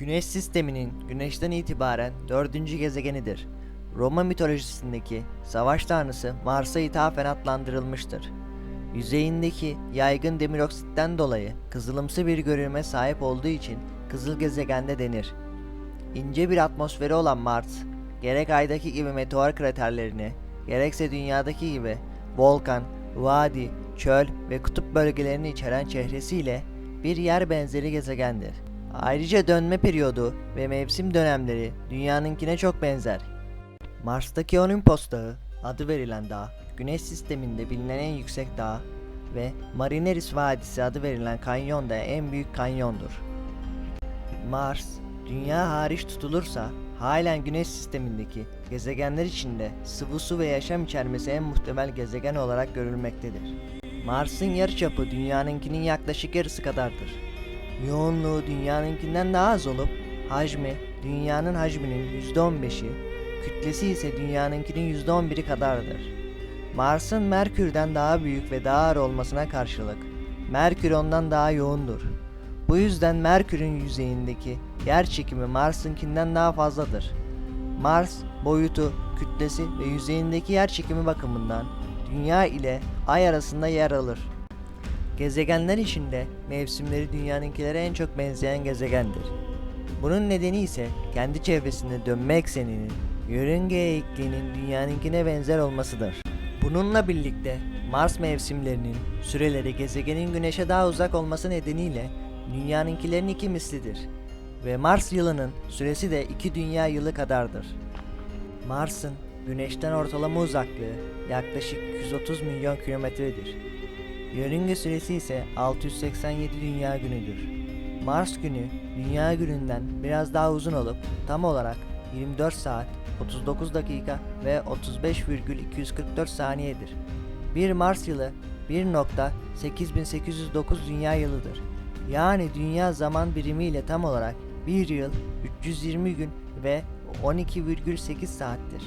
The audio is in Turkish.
Güneş sisteminin Güneş'ten itibaren dördüncü gezegenidir. Roma mitolojisindeki savaş tanrısı Mars'a ithafen adlandırılmıştır. Yüzeyindeki yaygın demir oksitten dolayı kızılımsı bir görünüme sahip olduğu için kızıl gezegende denir. İnce bir atmosferi olan Mars, gerek Ay'daki gibi meteor kraterlerini, gerekse Dünya'daki gibi volkan, vadi, çöl ve kutup bölgelerini içeren çehresiyle bir yer benzeri gezegendir. Ayrıca dönme periyodu ve mevsim dönemleri Dünya'nınkine çok benzer. Mars'taki Olympos Dağı adı verilen dağ, Güneş sisteminde bilinen en yüksek dağ ve Marineris Vadisi adı verilen kanyon da en büyük kanyondur. Mars, Dünya hariç tutulursa halen Güneş sistemindeki gezegenler içinde sıvı su ve yaşam içermesi en muhtemel gezegen olarak görülmektedir. Mars'ın yarıçapı Dünya'nınkinin yaklaşık yarısı kadardır. Yoğunluğu Dünya'nınkinden daha az olup hacmi Dünya'nın hacminin %15'i, kütlesi ise Dünya'nınkinin %11'i kadardır. Mars'ın Merkür'den daha büyük ve daha ağır olmasına karşılık Merkür ondan daha yoğundur. Bu yüzden Merkür'ün yüzeyindeki yer çekimi Mars'ınkinden daha fazladır. Mars boyutu, kütlesi ve yüzeyindeki yer çekimi bakımından Dünya ile Ay arasında yer alır. Gezegenler içinde mevsimleri dünyanınkilere en çok benzeyen gezegendir. Bunun nedeni ise kendi çevresinde dönme ekseninin yörünge eğikliğinin dünyanınkine benzer olmasıdır. Bununla birlikte Mars mevsimlerinin süreleri gezegenin güneşe daha uzak olması nedeniyle dünyanınkilerin iki mislidir ve Mars yılının süresi de iki dünya yılı kadardır. Mars'ın güneşten ortalama uzaklığı yaklaşık 130 milyon kilometredir. Yörünge süresi ise 687 dünya günüdür. Mars günü dünya gününden biraz daha uzun olup tam olarak 24 saat 39 dakika ve 35,244 saniyedir. Bir Mars yılı 1.8809 dünya yılıdır. Yani dünya zaman birimi ile tam olarak 1 yıl 320 gün ve 12,8 saattir.